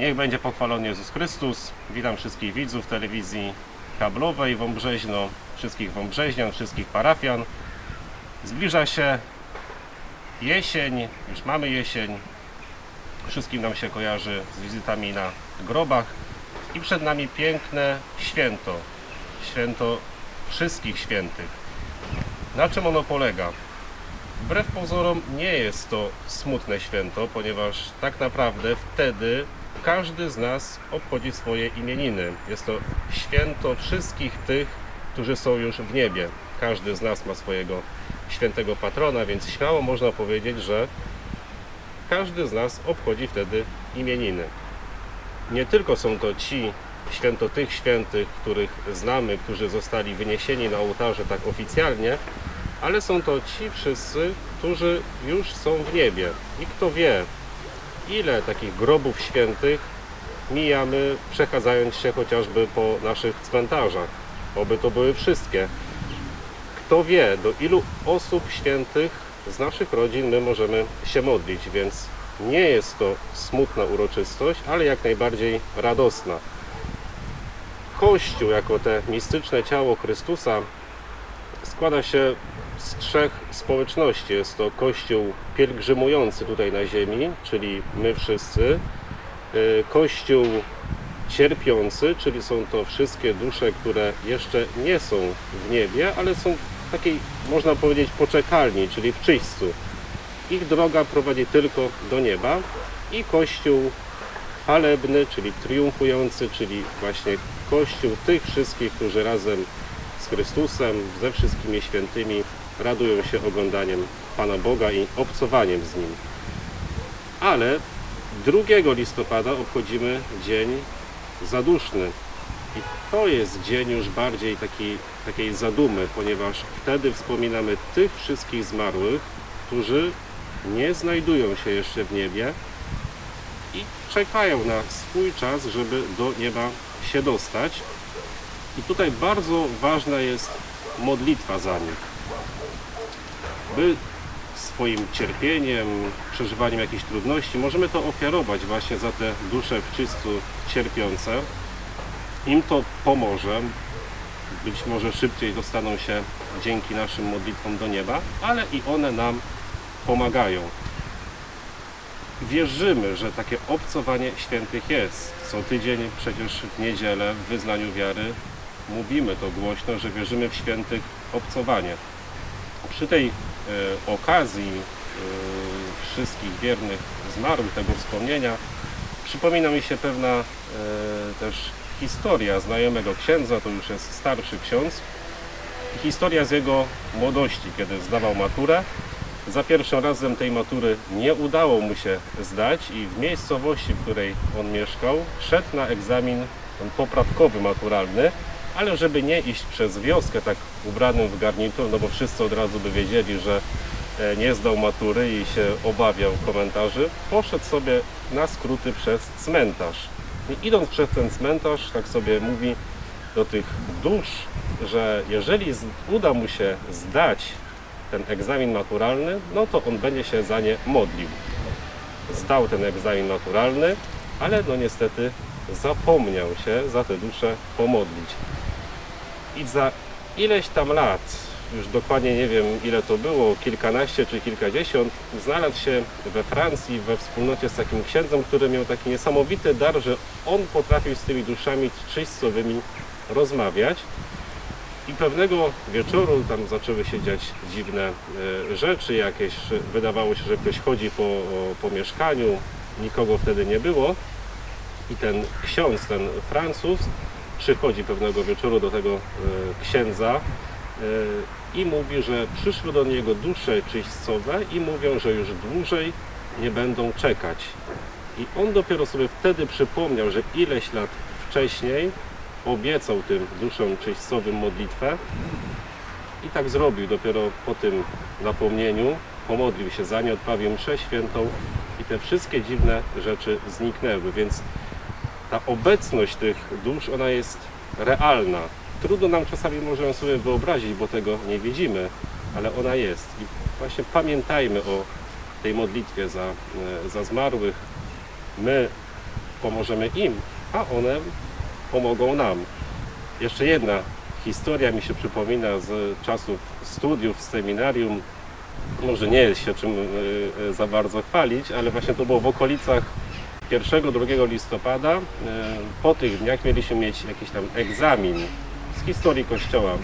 Niech będzie pochwalony Jezus Chrystus. Witam wszystkich widzów telewizji kablowej Wąbrzeźno, wszystkich wąbrzeźnian, wszystkich parafian. Zbliża się jesień, już mamy jesień. Wszystkim nam się kojarzy z wizytami na grobach. I przed nami piękne święto. Święto wszystkich świętych. Na czym ono polega? Wbrew pozorom nie jest to smutne święto, ponieważ tak naprawdę wtedy każdy z nas obchodzi swoje imieniny. Jest to święto wszystkich tych, którzy są już w niebie. Każdy z nas ma swojego świętego patrona, więc śmiało można powiedzieć, że każdy z nas obchodzi wtedy imieniny. Nie tylko są to ci święto tych świętych, których znamy, którzy zostali wyniesieni na ołtarze tak oficjalnie, ale są to ci wszyscy, którzy już są w niebie. I kto wie, ile takich grobów świętych mijamy, przechadzając się chociażby po naszych cmentarzach. Oby to były wszystkie. Kto wie, do ilu osób świętych z naszych rodzin my możemy się modlić, więc nie jest to smutna uroczystość, ale jak najbardziej radosna. Kościół, jako te mistyczne ciało Chrystusa, składa się z trzech społeczności. Jest to Kościół pielgrzymujący tutaj na ziemi, czyli my wszyscy, y, Kościół cierpiący, czyli są to wszystkie dusze, które jeszcze nie są w niebie, ale są w takiej, można powiedzieć, poczekalni, czyli w czyśćcu. Ich droga prowadzi tylko do nieba i Kościół chwalebny, czyli triumfujący, czyli właśnie Kościół tych wszystkich, którzy razem z Chrystusem, ze wszystkimi świętymi radują się oglądaniem Pana Boga i obcowaniem z Nim. Ale 2 listopada obchodzimy Dzień Zaduszny. I to jest dzień już bardziej taki, takiej zadumy, ponieważ wtedy wspominamy tych wszystkich zmarłych, którzy nie znajdują się jeszcze w niebie i czekają na swój czas, żeby do nieba się dostać. I tutaj bardzo ważna jest modlitwa za nich. By swoim cierpieniem, przeżywaniem jakichś trudności, możemy to ofiarować właśnie za te dusze w czystu cierpiące. Im to pomoże. Być może szybciej dostaną się dzięki naszym modlitwom do nieba, ale i one nam pomagają. Wierzymy, że takie obcowanie świętych jest. Co tydzień przecież w niedzielę w wyznaniu wiary mówimy to głośno, że wierzymy w świętych obcowanie. Przy tej okazji e, wszystkich wiernych zmarłych, tego wspomnienia, przypomina mi się pewna e, też historia znajomego księdza, to już jest starszy ksiądz, historia z jego młodości, kiedy zdawał maturę. Za pierwszym razem tej matury nie udało mu się zdać i w miejscowości, w której on mieszkał, szedł na egzamin poprawkowy maturalny, ale żeby nie iść przez wioskę tak ubranym w garnitur, no bo wszyscy od razu by wiedzieli, że e, nie zdał matury i się obawiał komentarzy, poszedł sobie na skróty przez cmentarz. I idąc przez ten cmentarz, tak sobie mówi do tych dusz, że jeżeli uda mu się zdać ten egzamin maturalny, no to on będzie się za nie modlił. Zdał ten egzamin maturalny, ale no niestety zapomniał się za te dusze pomodlić. I za ileś tam lat, już dokładnie nie wiem ile to było, kilkanaście czy kilkadziesiąt, znalazł się we Francji we wspólnocie z takim księdzem, który miał taki niesamowity dar, że on potrafił z tymi duszami czyśćcowymi rozmawiać. I pewnego wieczoru tam zaczęły się dziać dziwne e, rzeczy jakieś. Wydawało się, że ktoś chodzi po, po mieszkaniu, nikogo wtedy nie było. I ten ksiądz, ten Francuz, przychodzi pewnego wieczoru do tego e, księdza e, i mówi, że przyszły do niego dusze czyśćcowe i mówią, że już dłużej nie będą czekać. I on dopiero sobie wtedy przypomniał, że ileś lat wcześniej obiecał tym duszom czyśćcowym modlitwę i tak zrobił dopiero po tym napomnieniu, pomodlił się za nie, odprawił mszę świętą i te wszystkie dziwne rzeczy zniknęły, więc ta obecność tych dusz, ona jest realna. Trudno nam czasami może ją sobie wyobrazić, bo tego nie widzimy, ale ona jest. I właśnie pamiętajmy o tej modlitwie za, e, za zmarłych. My pomożemy im, a one pomogą nam. Jeszcze jedna historia mi się przypomina z czasów studiów seminarium. Może nie jest się czym y, y, za bardzo chwalić, ale właśnie to było w okolicach 1-2 listopada. Y, Po tych dniach mieliśmy mieć jakiś tam egzamin z historii Kościoła. Y,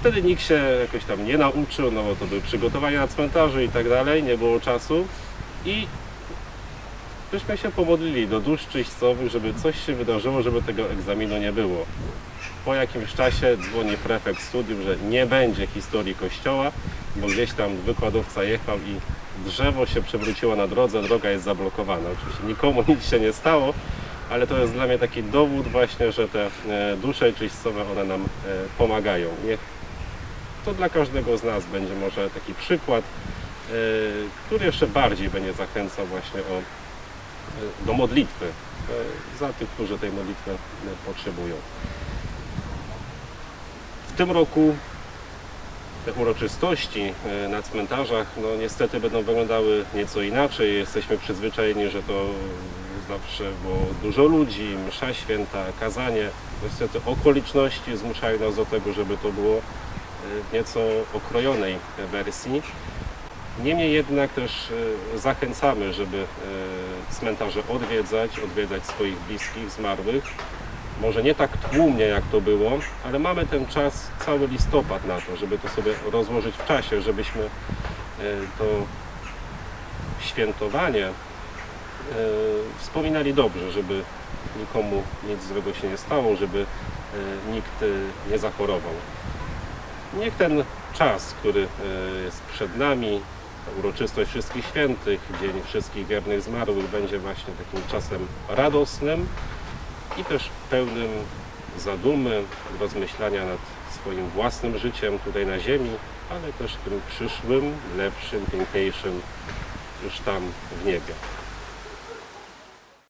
Wtedy nikt się jakoś tam nie nauczył, no bo to były przygotowania na cmentarzu i tak dalej, nie było czasu. I byśmy się pomodlili do dusz czyścowych, żeby coś się wydarzyło, żeby tego egzaminu nie było. Po jakimś czasie dzwoni prefekt studiów, że nie będzie historii kościoła, bo gdzieś tam wykładowca jechał i drzewo się przewróciło na drodze, droga jest zablokowana. Oczywiście nikomu nic się nie stało, ale to jest dla mnie taki dowód właśnie, że te e, dusze czyścowe, one nam e, pomagają. Niech to dla każdego z nas będzie może taki przykład, e, który jeszcze bardziej będzie zachęcał właśnie o, do modlitwy e, za tych, którzy tej modlitwy e, potrzebują. W tym roku te uroczystości e, na cmentarzach no niestety będą wyglądały nieco inaczej. Jesteśmy przyzwyczajeni, że to zawsze było dużo ludzi, msza święta, kazanie. Niestety okoliczności zmuszają nas do tego, żeby to było w nieco okrojonej wersji. Niemniej jednak też e, zachęcamy, żeby e, cmentarze odwiedzać, odwiedzać swoich bliskich, zmarłych. Może nie tak tłumnie jak to było, ale mamy ten czas, cały listopad na to, żeby to sobie rozłożyć w czasie, żebyśmy e, to świętowanie wspominali dobrze, żeby nikomu nic złego się nie stało, żeby nikt nie zachorował. Niech ten czas, który jest przed nami, uroczystość Wszystkich Świętych, Dzień Wszystkich Wiernych Zmarłych będzie właśnie takim czasem radosnym i też pełnym zadumy, rozmyślania nad swoim własnym życiem tutaj na ziemi, ale też tym przyszłym, lepszym, piękniejszym już tam w niebie.